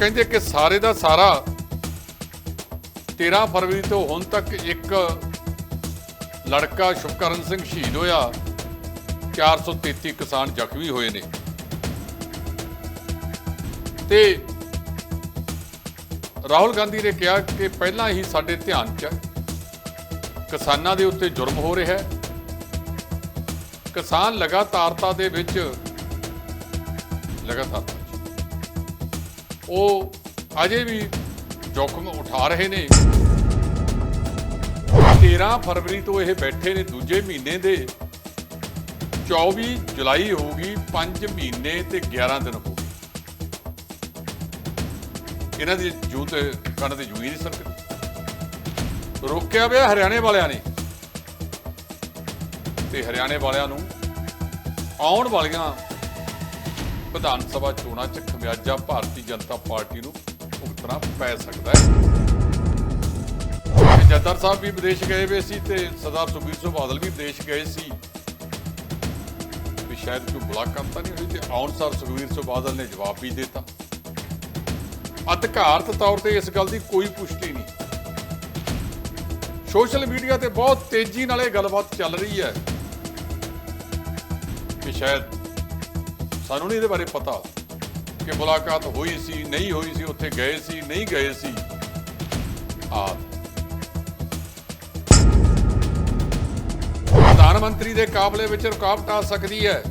ਕਹਿੰਦੇ ਕਿ ਸਾਰੇ ਦਾ ਸਾਰਾ 13 ਫਰਵਰੀ ਤੋਂ ਹੁਣ ਤੱਕ ਇੱਕ ਲੜਕਾ ਸ਼ੁਭਕਰਨ ਸਿੰਘ ਸ਼ਹੀਦ ਹੋਇਆ। 433 ਕਿਸਾਨ ਜ਼ਖਮੀ ਹੋਏ ਨੇ। ਤੇ ਰਾਹੁਲ ਗਾਂਧੀ ਨੇ ਕਿਹਾ ਕਿ ਪਹਿਲਾਂ ਹੀ ਸਾਡੇ ਧਿਆਨ 'ਚ ਹੈ। ਕਿਸਾਨਾਂ ਦੇ ਉੱਤੇ ਜੁਰਮ ਹੋ ਰਿਹਾ ਹੈ। ਕਿਸਾਨ ਲਗਾਤਾਰਤਾ ਦੇ ਵਿੱਚ ਲਗਾਤਾਰ ਉਹ ਅਜੇ ਵੀ ਜੋਖਮ ਉਠਾ ਰਹੇ ਨੇ। 13 ਫਰਵਰੀ ਤੋਂ ਇਹ ਬੈਠੇ ਨੇ ਦੂਜੇ ਮਹੀਨੇ ਦੇ। 24 ਜੁਲਾਈ ਹੋਊਗੀ 5 ਮਹੀਨੇ ਤੇ 11 ਦਿਨ ਹੋ ਗਏ ਇਹਨਾਂ ਦੀ ਜੂ ਤੇ ਕੰਨ ਤੇ ਜੂਈ ਨਹੀਂ ਸਰਕਦੀ। ਰੋਕਿਆ ਹੋਇਆ ਹਰਿਆਣੇ ਵਾਲਿਆਂ ਨੇ। ਤੇ ਹਰਿਆਣੇ ਵਾਲਿਆਂ ਨੂੰ ਆਉਣ ਵਾਲੀਆਂ ਵਿਧਾਨ ਸਭਾ ਚੋਣਾਂ 'ਚ ਖਮਿਆਜਾ ਭਾਰਤੀ ਜਨਤਾ ਪਾਰਟੀ ਨੂੰ ਭੁਗਤਣਾ ਪੈ ਸਕਦਾ ਹੈ। ਜੱਦਰ ਸਾਹਿਬ ਵੀ ਵਿਦੇਸ਼ ਗਏ ਹੋਏ ਸੀ ਤੇ ਸਰਦਾਰ ਸੁਖਬੀਰ ਸਿੰਘ ਬਾਦਲ ਵੀ ਵਿਦੇਸ਼ ਗਏ ਸੀ। ਵੀ ਸ਼ਾਇਦ ਕੋਈ ਮੁਲਾਕਾਤ ਤਾਂ ਨਹੀਂ ਹੋਈ ਤੇ ਆਉਣ ਸਾਰ ਸੁਖਬੀਰ ਸਿੰਘ ਬਾਦਲ ਨੇ ਜਵਾਬ ਵੀ ਦਿੱਤਾ। ਅਧਿਕਾਰਤ ਤੌਰ ਤੇ ਇਸ ਗੱਲ ਦੀ ਕੋਈ ਪੁਸ਼ਟੀ ਨਹੀਂ। ਸੋਸ਼ਲ ਮੀਡੀਆ ਤੇ ਬਹੁਤ ਤੇਜ਼ੀ ਨਾਲ ਇਹ ਗੱਲਬਾਤ ਚੱਲ ਰਹੀ ਹੈ ਕਿ ਸ਼ਾਇਦ ਸਾਨੂੰ ਨਹੀਂ ਇਹਦੇ ਬਾਰੇ ਪਤਾ ਕਿ ਮੁਲਾਕਾਤ ਹੋਈ ਸੀ, ਨਹੀਂ ਹੋਈ ਸੀ, ਉੱਥੇ ਗਏ ਸੀ, ਨਹੀਂ ਗਏ ਸੀ। ਆਦ ਪ੍ਰਧਾਨ ਮੰਤਰੀ ਦੇ ਕਾਬਲੇ ਵਿੱਚ ਰੁਕਾਵਟ ਆ ਸਕਦੀ ਹੈ।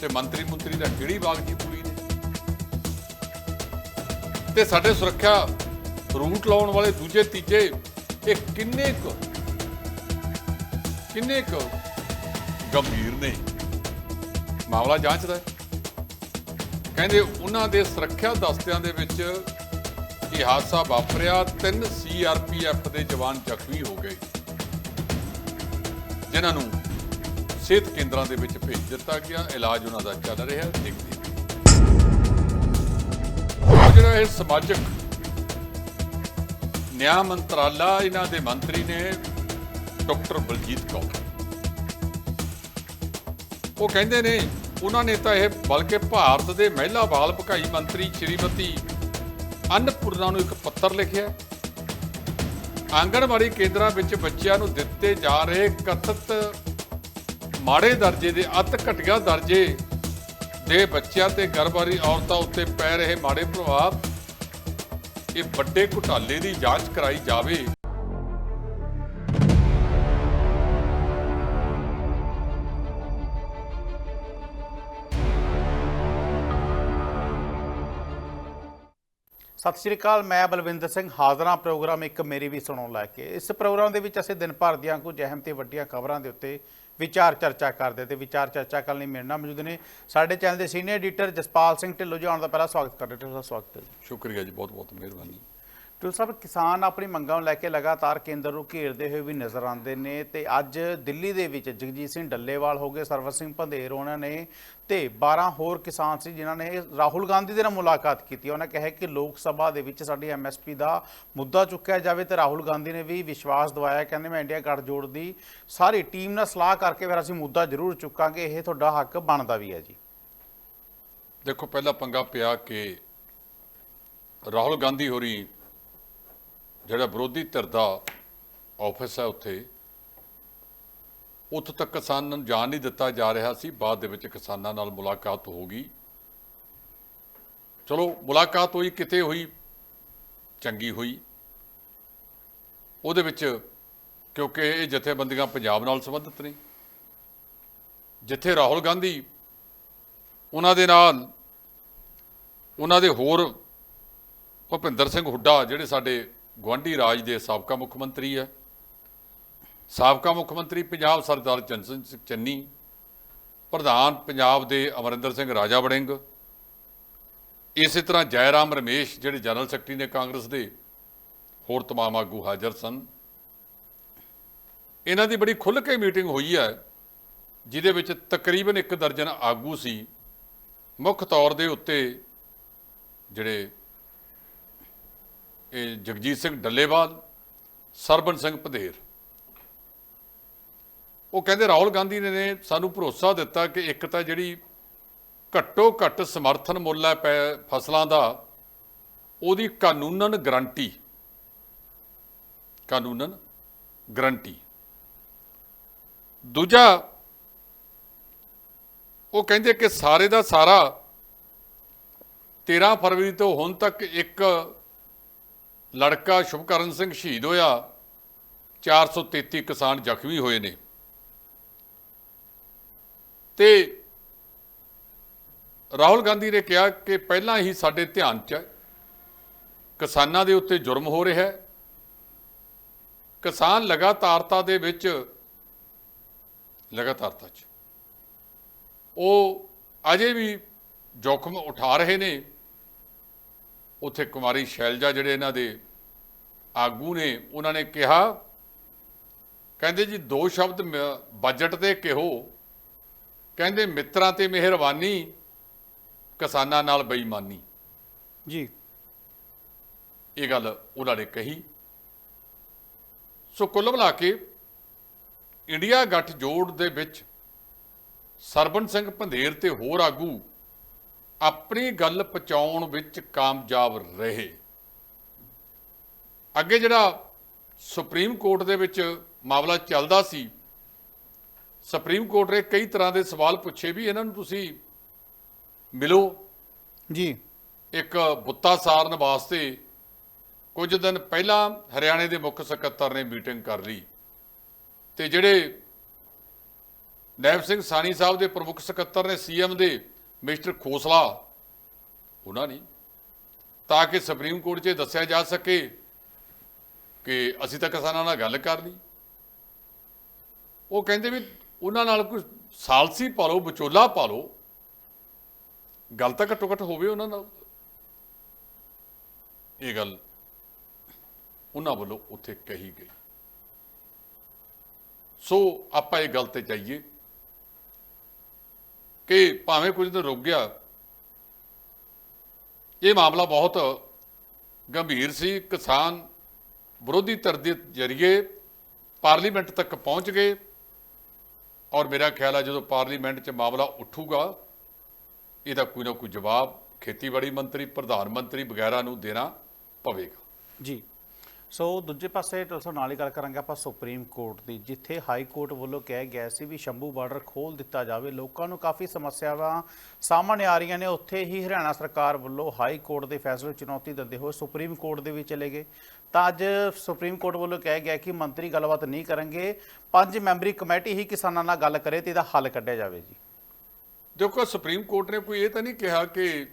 ਤੇ ਮੰਤਰੀ ਮੰਤਰੀ ਦਾ ਕਿਹੜੀ ਬਾਗ ਦੀ ਪੂਰੀ ਨੇ ਤੇ ਸਾਡੇ ਸੁਰੱਖਿਆ ਰੂਟ ਲਾਉਣ ਵਾਲੇ ਦੂਜੇ ਤੀਜੇ, ਇਹ ਕਿੰਨੇ ਕੁ ਕਿੰਨੇ ਕੁ ਗੰਭੀਰ ਨੇ? ਮਾਮਲਾ ਜਾਂਚਦਾ ਹੈ। ਕਹਿੰਦੇ ਉਹਨਾਂ ਦੇ ਸੁਰੱਖਿਆ ਦਸਤਿਆਂ ਦੇ ਵਿੱਚ ਇਹ ਹਾਦਸਾ ਵਾਪਰਿਆ, ਤਿੰਨ ਸੀਆਰਪੀਐਫ ਦੇ ਜਵਾਨ ਜ਼ਖਮੀ ਹੋ ਗਏ। ਜਿਨ੍ਹਾਂ ਨੂੰ ਸਿਹਤ ਕੇਂਦਰਾਂ ਦੇ ਵਿੱਚ ਭੇਜ ਦਿੱਤਾ ਗਿਆ। ਇਲਾਜ ਉਹਨਾਂ ਦਾ ਚੱਲ ਰਿਹਾ ਦੇਖਦੇ ਜਿਹੜਾ ਇਹ ਸਮਾਜਿਕ ਨਿਆਂ ਮੰਤਰਾਲਾ, ਇਹਨਾਂ ਦੇ ਮੰਤਰੀ ਨੇ ਡਾਕਟਰ ਬਲਜੀਤ ਕੌਰ। ਉਹ ਕਹਿੰਦੇ ਨੇ, ਉਹਨਾਂ ਨੇ ਤਾਂ ਇਹ ਬਲਕਿ ਭਾਰਤ ਦੇ ਮਹਿਲਾ ਬਾਲ ਭਕਾਈ ਮੰਤਰੀ ਸ਼੍ਰੀਮਤੀ ਅੰਨਪੂਰਨਾ ਨੂੰ ਇੱਕ ਪੱਤਰ ਲਿਖਿਆ ਆਂਗਣਵਾੜੀ ਕੇਂਦਰਾਂ ਵਿੱਚ ਬੱਚਿਆਂ ਨੂੰ ਦਿੱਤੇ ਜਾ ਰਹੇ ਕਥਿਤ ਮਾੜੇ ਦਰਜੇ ਦੇ ਅਤ ਘਟੀਆ ਦਰਜੇ ਦੇ ਬੱਚਿਆਂ ਤੇ ਗਰਭਵਤੀ ਔਰਤਾਂ ਉੱਤੇ ਪੈ ਰਹੇ ਮਾੜੇ ਪ੍ਰਭਾਵ, ਇਹ ਵੱਡੇ ਘੁਟਾਲੇ ਦੀ ਜਾਂਚ ਕਰਾਈ ਜਾਵੇ। ਸਤਿ ਸ਼੍ਰੀ ਅਕਾਲ, ਮੈਂ ਬਲਵਿੰਦਰ ਸਿੰਘ ਹਾਜ਼ਰਾਂ ਪ੍ਰੋਗਰਾਮ ਇੱਕ ਮੇਰੀ ਵੀ ਸੁਣੋ ਲੈ ਕੇ। ਇਸ ਪ੍ਰੋਗਰਾਮ ਦੇ ਵਿੱਚ ਅਸੀਂ ਦਿਨ ਭਰ ਦੀਆਂ ਕੁਝ ਅਹਿਮ ਤੇ ਵੱਡੀਆਂ ਖਬਰਾਂ ਦੇ ਉੱਤੇ ਵਿਚਾਰ ਚਰਚਾ ਕਰਦੇ ਤੇ ਵਿਚਾਰ ਚਰਚਾ ਕਰਨ ਲਈ ਮੇਰੇ ਨਾਲ ਮੌਜੂਦ ਨੇ ਸਾਡੇ ਚੈਨਲ ਦੇ ਸੀਨੀਅਰ ਐਡੀਟਰ ਜਸਪਾਲ ਸਿੰਘ ਢਿੱਲੋਂ ਜੀ ਆਉਣ ਦਾ ਪਹਿਲਾ ਸਵਾਗਤ ਕਰਦੇ ਹਾਂ ਤੁਹਾਡਾ ਸਵਾਗਤ ਹੈ ਜੀ। ਸ਼ੁਕਰੀਆ ਜੀ ਬਹੁਤ ਬਹੁਤ ਮਿਹਰਬਾਨੀ। ਟੁਲ ਸਾਹਿਬ, ਕਿਸਾਨ ਆਪਣੀ ਮੰਗਾਂ ਨੂੰ ਲੈ ਕੇ ਲਗਾਤਾਰ ਕੇਂਦਰ ਨੂੰ ਘੇਰਦੇ ਹੋਏ ਵੀ ਨਜ਼ਰ ਆਉਂਦੇ ਨੇ ਤੇ ਅੱਜ ਦਿੱਲੀ ਦੇ ਵਿੱਚ ਜਗਜੀਤ ਸਿੰਘ ਡੱਲੇਵਾਲ ਹੋ ਗਏ, ਸਰਵਰ ਸਿੰਘ ਭੰਦੇਰ, ਉਹਨਾਂ ਨੇ ਤੇ 12 ਹੋਰ ਕਿਸਾਨ ਸੀ ਜਿਨ੍ਹਾਂ ਨੇ ਰਾਹੁਲ ਗਾਂਧੀ ਦੇ ਨਾਲ ਮੁਲਾਕਾਤ ਕੀਤੀ। ਉਹਨਾਂ ਕਿਹਾ ਕਿ ਲੋਕ ਸਭਾ ਦੇ ਵਿੱਚ ਸਾਡੀ ਐਮਐਸਪੀ ਦਾ ਮੁੱਦਾ ਚੁੱਕਿਆ ਜਾਵੇ ਤੇ ਰਾਹੁਲ ਗਾਂਧੀ ਨੇ ਵੀ ਵਿਸ਼ਵਾਸ ਦਿਵਾਇਆ, ਕਹਿੰਦੇ ਮੈਂ ਇੰਡੀਆ ਗੱਠਜੋੜ ਦੀ ਸਾਰੀ ਟੀਮ ਨਾਲ ਸਲਾਹ ਕਰਕੇ ਫਿਰ ਅਸੀਂ ਮੁੱਦਾ ਜ਼ਰੂਰ ਚੁੱਕਾਂਗੇ, ਇਹ ਤੁਹਾਡਾ ਹੱਕ ਬਣਦਾ ਵੀ ਹੈ ਜੀ। ਦੇਖੋ, ਪਹਿਲਾ ਪੰਗਾ ਪਿਆ ਕਿ ਰਾਹੁਲ ਗਾਂਧੀ ਹੋਰੀ ਜਿਹੜਾ ਵਿਰੋਧੀ ਧਿਰ ਦਾ ਆਫਿਸ ਹੈ ਉੱਥੇ ਉੱਥੇ ਤੱਕ ਕਿਸਾਨਾਂ ਨੂੰ ਜਾਣ ਨਹੀਂ ਦਿੱਤਾ ਜਾ ਰਿਹਾ ਸੀ। ਬਾਅਦ ਦੇ ਵਿੱਚ ਕਿਸਾਨਾਂ ਨਾਲ ਮੁਲਾਕਾਤ ਹੋ ਗਈ। ਚਲੋ, ਮੁਲਾਕਾਤ ਹੋਈ, ਕਿਤੇ ਹੋਈ, ਚੰਗੀ ਹੋਈ। ਉਹਦੇ ਵਿੱਚ ਕਿਉਂਕਿ ਇਹ ਜਥੇਬੰਦੀਆਂ ਪੰਜਾਬ ਨਾਲ ਸੰਬੰਧਿਤ ਨੇ। ਜਿੱਥੇ ਰਾਹੁਲ ਗਾਂਧੀ, ਉਹਨਾਂ ਦੇ ਨਾਲ, ਉਹਨਾਂ ਦੇ ਹੋਰ ਭੁਪਿੰਦਰ ਸਿੰਘ ਹੁੱਡਾ, ਜਿਹੜੇ ਸਾਡੇ ਗੁਆਂਢੀ ਰਾਜ ਦੇ ਸਾਬਕਾ ਮੁੱਖ ਮੰਤਰੀ ਹੈ। ਸਾਬਕਾ ਮੁੱਖ ਮੰਤਰੀ ਪੰਜਾਬ ਸਰਦਾਰ ਚੰਨ ਸਿੰਘ ਚੰਨੀ, ਪ੍ਰਧਾਨ ਪੰਜਾਬ ਦੇ ਅਮਰਿੰਦਰ ਸਿੰਘ ਰਾਜਾ ਵੜਿੰਗ, ਇਸੇ ਤਰ੍ਹਾਂ ਜੈਰਾਮ ਰਮੇਸ਼, ਜਿਹੜੇ ਜਨਰਲ ਸੈਕਟਰੀ ਨੇ ਕਾਂਗਰਸ ਦੇ, ਹੋਰ ਤਮਾਮ ਆਗੂ ਹਾਜ਼ਰ ਸਨ। ਇਹਨਾਂ ਦੀ ਬੜੀ ਖੁੱਲ੍ਹ ਕੇ ਮੀਟਿੰਗ ਹੋਈ ਹੈ, ਜਿਹਦੇ ਵਿੱਚ ਤਕਰੀਬਨ ਇੱਕ ਦਰਜਨ ਆਗੂ ਸੀ। ਮੁੱਖ ਤੌਰ ਦੇ ਉੱਤੇ ਜਿਹੜੇ ਇਹ ਜਗਜੀਤ ਸਿੰਘ ਡੱਲੇਵਾਲ ਸਰਬਨ ਸਿੰਘ ਭਦੇਰ। ਉਹ ਕਹਿੰਦੇ ਰਾਹੁਲ ਗਾਂਧੀ ਨੇ ਸਾਨੂੰ ਭਰੋਸਾ ਦਿੱਤਾ ਕਿ ਇੱਕ ਤਾਂ ਜਿਹੜੀ ਘੱਟੋ ਘੱਟ ਸਮਰਥਨ ਮੁੱਲ ਹੈ ਪੈ- ਫਸਲਾਂ ਦਾ, ਉਹਦੀ ਕਾਨੂੰਨਨ ਗਰੰਟੀ। ਕਾਨੂੰਨਨ ਗਰੰਟੀ। ਦੂਜਾ, ਉਹ ਕਹਿੰਦੇ ਕਿ ਸਾਰੇ ਦਾ ਸਾਰਾ 13 ਫਰਵਰੀ ਤੋਂ ਹੁਣ ਤੱਕ ਇੱਕ ਲੜਕਾ ਸ਼ੁਭਕਰਨ ਸਿੰਘ ਸ਼ਹੀਦ ਹੋਇਆ। 433 ਕਿਸਾਨ ਜ਼ਖਮੀ ਹੋਏ ਨੇ। ਤੇ ਰਾਹੁਲ ਗਾਂਧੀ ਨੇ ਕਿਹਾ ਕਿ ਪਹਿਲਾਂ ਹੀ ਸਾਡੇ ਧਿਆਨ 'ਚ ਹੈ ਕਿਸਾਨਾਂ ਦੇ ਉੱਤੇ ਜੁਰਮ ਹੋ ਰਿਹਾ ਹੈ। ਕਿਸਾਨ ਲਗਾਤਾਰਤਾ ਦੇ ਵਿੱਚ, ਲਗਾਤਾਰਤਾ 'ਚ। ਉਹ ਅਜੇ ਵੀ ਜੋਖਮ ਉਠਾ ਰਹੇ ਨੇ। ਉੱਥੇ ਕੁਮਾਰੀ ਸ਼ੈਲਜਾ ਜਿਹੜੇ ਇਹਨਾਂ ਦੇ ਆਗੂ ਨੇ ਉਹਨਾਂ ਨੇ ਕਿਹਾ ਕਹਿੰਦੇ ਜੀ ਦੋ ਸ਼ਬਦ ਬਜਟ ਤੇ ਕਿਹੋ? ਕਹਿੰਦੇ ਮਿੱਤਰਾਂ ਤੇ ਮਿਹਰਬਾਨੀ ਕਿਸਾਨਾਂ ਨਾਲ ਬੇਈਮਾਨੀ। ਜੀ। ਇਹ ਗੱਲ ਉਹਨਾਂ ਨੇ ਕਹੀ। ਸੋ ਕੁੱਲ ਮਿਲਾ ਕੇ ਇੰਡੀਆ ਗੱਠ ਜੋੜ ਦੇ ਵਿੱਚ ਸਰਬਨ ਸਿੰਘ ਭੰਦੇਰ ਤੇ ਹੋਰ ਆਗੂ ਆਪਣੀ ਗੱਲ ਪਹੁੰਚਾਉਣ ਵਿੱਚ ਕਾਮਯਾਬ ਰਹੇ। ਅੱਗੇ ਜਿਹੜਾ ਸੁਪਰੀਮ ਕੋਰਟ ਦੇ ਵਿੱਚ ਮਾਮਲਾ ਚੱਲਦਾ ਸੀ ਸੁਪਰੀਮ ਕੋਰਟ ਨੇ ਕਈ ਤਰ੍ਹਾਂ ਦੇ ਸਵਾਲ ਪੁੱਛੇ ਵੀ ਇਹਨਾਂ ਨੂੰ ਤੁਸੀਂ ਮਿਲੋ। ਜੀ। ਇੱਕ ਬੁੱਤਾ ਸਾਰਨ ਵਾਸਤੇ ਕੁਝ ਦਿਨ ਪਹਿਲਾਂ ਹਰਿਆਣੇ ਦੇ ਮੁੱਖ ਸਕੱਤਰ ਨੇ ਮੀਟਿੰਗ ਕਰ ਲਈ ਤੇ ਜਿਹੜੇ ਨੈਬ ਸਿੰਘ ਸਾਨੀ ਸਾਹਿਬ ਦੇ ਪ੍ਰਮੁੱਖ ਸਕੱਤਰ ਨੇ ਸੀਐਮ ਦੇ ਮਿਸਟਰ ਖੋਸਲਾ ਉਹਨਾਂ ਨੇ ਤਾਂ ਕਿ ਸੁਪਰੀਮ ਕੋਰਟ 'ਚ ਦੱਸਿਆ ਜਾ ਸਕੇ ਕਿ ਅਸੀਂ ਤਾਂ ਕਿਸਾਨਾਂ ਨਾਲ ਗੱਲ ਕਰ ਲਈ। ਉਹ ਕਹਿੰਦੇ ਵੀ ਉਹਨਾਂ ਨਾਲ ਕੋਈ ਸਾਲਸੀ ਪਾ ਲਓ, ਵਿਚੋਲਾ ਪਾ ਲਓ। ਗੱਲ ਤਾਂ ਘੱਟੋ ਘੱਟ ਹੋਵੇ ਉਹਨਾਂ ਨਾਲ। ਇਹ ਗੱਲ ਉਹਨਾਂ ਵੱਲੋਂ ਉੱਥੇ ਕਹੀ ਗਈ। ਸੋ ਆਪਾਂ ਇਹ ਗੱਲ ਤੇ ਜਾਈਏ ਕਿ ਭਾਵੇਂ ਕੁਝ ਦਿਨ ਰੁਕ ਗਿਆ, ਇਹ ਮਾਮਲਾ ਬਹੁਤ ਗੰਭੀਰ ਸੀ। ਕਿਸਾਨ ਵਿਰੋਧੀ ਧਿਰ ਦੇ ਜਰੀਏ ਪਾਰਲੀਮੈਂਟ ਤੱਕ ਪਹੁੰਚ ਗਏ ਔਰ ਮੇਰਾ ਖਿਆਲ ਹੈ ਜਦੋਂ ਪਾਰਲੀਮੈਂਟ 'ਚ ਮਾਮਲਾ ਉੱਠੂਗਾ, ਇਹਦਾ ਕੋਈ ਨਾ ਕੋਈ ਜਵਾਬ ਖੇਤੀਬਾੜੀ ਮੰਤਰੀ, ਪ੍ਰਧਾਨ ਮੰਤਰੀ ਵਗੈਰਾ ਨੂੰ ਦੇਣਾ ਪਵੇਗਾ। ਜੀ। ਸੋ ਦੂਜੇ ਪਾਸੇ ਤੁਸੀਂ ਨਾਲ ਹੀ ਗੱਲ ਕਰਾਂਗੇ ਆਪਾਂ ਸੁਪਰੀਮ ਕੋਰਟ ਦੀ, ਜਿੱਥੇ ਹਾਈ ਕੋਰਟ ਵੱਲੋਂ ਕਿਹਾ ਗਿਆ ਸੀ ਵੀ ਸ਼ੰਭੂ ਬਾਰਡਰ ਖੋਲ ਦਿੱਤਾ ਜਾਵੇ। ਲੋਕਾਂ ਨੂੰ ਕਾਫੀ ਸਮੱਸਿਆਵਾਂ ਸਾਹਮਣੇ ਆ ਰਹੀਆਂ ਨੇ। ਉੱਥੇ ਹੀ ਹਰਿਆਣਾ ਸਰਕਾਰ ਵੱਲੋਂ ਹਾਈ ਕੋਰਟ ਦੇ ਫੈਸਲੇ ਚੁਣੌਤੀ ਦਿੰਦੇ ਹੋਏ ਸੁਪਰੀਮ ਕੋਰਟ ਦੇ ਵਿੱਚ ਚਲੇ ਗਏ। ਤਾਂ ਅੱਜ ਸੁਪਰੀਮ ਕੋਰਟ ਵੱਲੋਂ ਕਿਹਾ ਗਿਆ ਕਿ ਮੰਤਰੀ ਗੱਲਬਾਤ ਨਹੀਂ ਕਰਨਗੇ। ਪੰਜ ਮੈਂਬਰੀ ਕਮੇਟੀ ਹੀ ਕਿਸਾਨਾਂ ਨਾਲ ਗੱਲ ਕਰੇ ਤੇ ਇਹਦਾ ਹੱਲ ਕੱਢਿਆ ਜਾਵੇ ਜੀ। ਦੇਖੋ, ਸੁਪਰੀਮ ਕੋਰਟ ਨੇ ਕੋਈ ਇਹ ਤਾਂ ਨਹੀਂ ਕਿਹਾ ਕਿ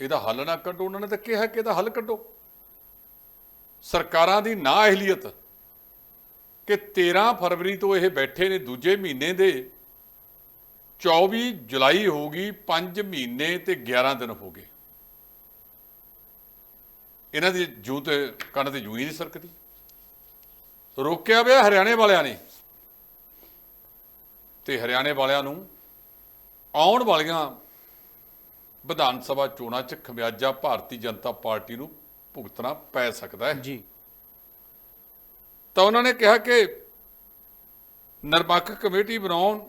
ਇਹਦਾ ਹੱਲ ਨਾ ਕੱਢੋ। ਉਹਨਾਂ ਨੇ ਤਾਂ ਕਿਹਾ ਕਿ ਇਹਦਾ ਹੱਲ ਕੱਢੋ। ਸਰਕਾਰਾਂ ਦੀ ਨਾ ਅਹਲੀਅਤ ਕਿ 13 ਫਰਵਰੀ ਤੋਂ ਇਹ ਬੈਠੇ ਨੇ, ਦੂਜੇ ਮਹੀਨੇ ਦੇ 24 ਜੁਲਾਈ ਹੋ ਗਈ 5 ਮਹੀਨੇ ਤੇ 11 ਦਿਨ ਹੋ ਗਏ। ਇਹਨਾਂ ਦੀ ਜੂ ਤੇ ਕੰਨ ਤੇ ਜੂ ਹੀ ਨਹੀਂ ਸਰਕਦੀ। ਰੋਕਿਆ ਪਿਆ ਹਰਿਆਣੇ ਵਾਲਿਆਂ ਨੇ। ਤੇ ਹਰਿਆਣੇ ਵਾਲਿਆਂ ਨੂੰ ਆਉਣ ਵਾਲੀਆਂ ਵਿਧਾਨ ਸਭਾ ਚੋਣਾਂ 'ਚ ਖਮਿਆਜਾ ਭਾਰਤੀ ਜਨਤਾ ਪਾਰਟੀ ਨੂੰ ਭੁਗਤਣਾ ਪੈ ਸਕਦਾ ਹੈ। ਜੀ। ਤਾਂ ਉਹਨਾਂ ਨੇ ਕਿਹਾ ਕਿ ਨਿਰਪੱਖ ਕਮੇਟੀ ਬਣਾਉਣ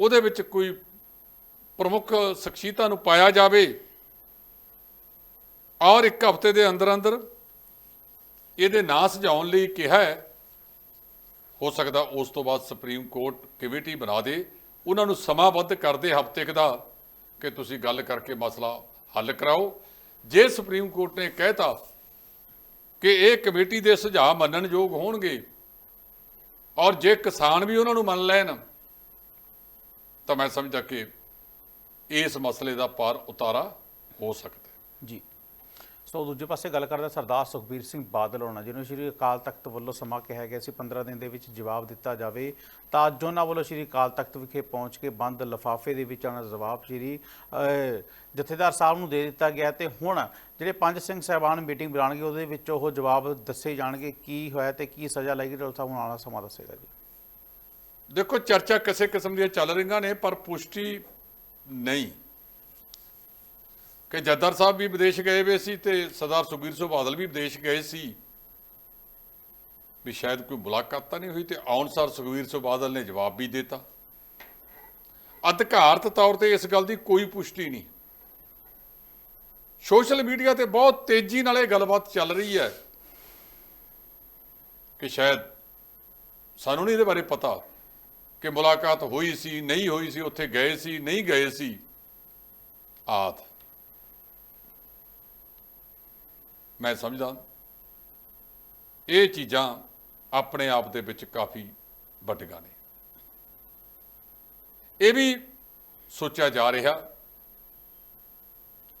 ਉਹਦੇ ਵਿੱਚ ਕੋਈ ਪ੍ਰਮੁੱਖ ਸ਼ਖਸੀਅਤਾਂ ਨੂੰ ਪਾਇਆ ਜਾਵੇ ਔਰ ਇੱਕ ਹਫ਼ਤੇ ਦੇ ਅੰਦਰ ਅੰਦਰ ਇਹਦੇ ਨਾਂ ਸੁਝਾਉਣ ਲਈ ਕਿਹਾ ਹੈ। ਹੋ ਸਕਦਾ ਉਸ ਤੋਂ ਬਾਅਦ ਸੁਪਰੀਮ ਕੋਰਟ ਕਮੇਟੀ ਬਣਾ ਦੇ। ਉਹਨਾਂ ਨੂੰ ਸਮਾਬੱਧ ਕਰਦੇ ਹਫ਼ਤੇ ਦਾ ਕਿ ਤੁਸੀਂ ਗੱਲ ਕਰਕੇ ਮਸਲਾ ਹੱਲ ਕਰਾਓ। ਜੇ ਸੁਪਰੀਮ ਕੋਰਟ ਨੇ ਕਹਿਤਾ ਕਿ ਇਹ ਕਮੇਟੀ ਦੇ ਸੁਝਾਅ ਮੰਨਣਯੋਗ ਹੋਣਗੇ ਔਰ ਜੇ ਕਿਸਾਨ ਵੀ ਉਹਨਾਂ ਨੂੰ ਮੰਨ ਲੈਣ, ਤਾਂ ਮੈਂ ਸਮਝਦਾ ਕਿ ਇਸ ਮਸਲੇ ਦਾ ਪਾਰ ਉਤਾਰਾ ਹੋ ਸਕਦਾ ਜੀ। ਸੋ ਦੂਜੇ ਪਾਸੇ ਗੱਲ ਕਰਦੇ ਸਰਦਾਰ ਸੁਖਬੀਰ ਸਿੰਘ ਬਾਦਲ ਹੋਣਾ, ਜਿਹਨੂੰ ਸ਼੍ਰੀ ਅਕਾਲ ਤਖਤ ਵੱਲੋਂ ਸਮਾਂ ਕਿਹਾ ਗਿਆ ਸੀ 15 ਦਿਨ ਦੇ ਵਿੱਚ ਜਵਾਬ ਦਿੱਤਾ ਜਾਵੇ, ਤਾਂ ਅੱਜ ਉਹਨਾਂ ਵੱਲੋਂ ਸ਼੍ਰੀ ਅਕਾਲ ਤਖਤ ਵਿਖੇ ਪਹੁੰਚ ਕੇ ਬੰਦ ਲਫਾਫੇ ਦੇ ਵਿੱਚ ਉਹਨਾਂ ਜਵਾਬ ਸ਼੍ਰੀ ਜਥੇਦਾਰ ਸਾਹਿਬ ਨੂੰ ਦੇ ਦਿੱਤਾ ਗਿਆ ਤੇ ਹੁਣ ਜਿਹੜੇ ਪੰਜ ਸਿੰਘ ਸਾਹਿਬਾਨ ਮੀਟਿੰਗ ਬੁਲਾਉਣਗੇ, ਉਹਦੇ ਵਿੱਚ ਉਹ ਜਵਾਬ ਦੱਸੇ ਜਾਣਗੇ ਕੀ ਹੋਇਆ ਤੇ ਕੀ ਸਜ਼ਾ ਲੱਗੀ ਡਾਕਟਰ ਸਾਹਿਬ ਹੁਣ ਆਉਣਾ ਸਮਾਂ ਦੱਸੇਗਾ ਜੀ। ਦੇਖੋ, ਚਰਚਾ ਕਿਸੇ ਕਿਸਮ ਦੀਆਂ ਚੱਲ ਰਹੀਆਂ ਨੇ, ਪਰ ਪੁਸ਼ਟੀ ਨਹੀਂ। ਕਿ ਜੱਦਰ ਸਾਹਿਬ ਵੀ ਵਿਦੇਸ਼ ਗਏ ਹੋਏ ਸੀ ਤੇ ਸਰਦਾਰ ਸੁਖਬੀਰ ਸਿੰਘ ਬਾਦਲ ਵੀ ਵਿਦੇਸ਼ ਗਏ ਸੀ। ਵੀ ਸ਼ਾਇਦ ਕੋਈ ਮੁਲਾਕਾਤ ਤਾਂ ਨਹੀਂ ਹੋਈ ਤੇ ਆਉਣਸਾਰ ਸੁਖਬੀਰ ਸਿੰਘ ਬਾਦਲ ਨੇ ਜਵਾਬ ਵੀ ਦਿੱਤਾ। ਅਧਿਕਾਰਤ ਤੌਰ ਤੇ ਇਸ ਗੱਲ ਦੀ ਕੋਈ ਪੁਸ਼ਟੀ ਨਹੀਂ। ਸੋਸ਼ਲ ਮੀਡੀਆ ਤੇ ਬਹੁਤ ਤੇਜ਼ੀ ਨਾਲ ਇਹ ਗੱਲਬਾਤ ਚੱਲ ਰਹੀ ਹੈ ਕਿ ਸ਼ਾਇਦ ਸਾਨੂੰ ਨਹੀਂ ਇਹਦੇ ਬਾਰੇ ਪਤਾ ਕਿ ਮੁਲਾਕਾਤ ਹੋਈ ਸੀ, ਨਹੀਂ ਹੋਈ ਸੀ, ਉੱਥੇ ਗਏ ਸੀ, ਨਹੀਂ ਗਏ ਸੀ। ਆਦਿ। ਮੈਂ ਸਮਝਦਾ ਇਹ ਚੀਜ਼ਾਂ ਆਪਣੇ ਆਪ ਦੇ ਵਿੱਚ ਕਾਫੀ ਵੱਡੀਆਂ ਨੇ। ਇਹ ਵੀ ਸੋਚਿਆ ਜਾ ਰਿਹਾ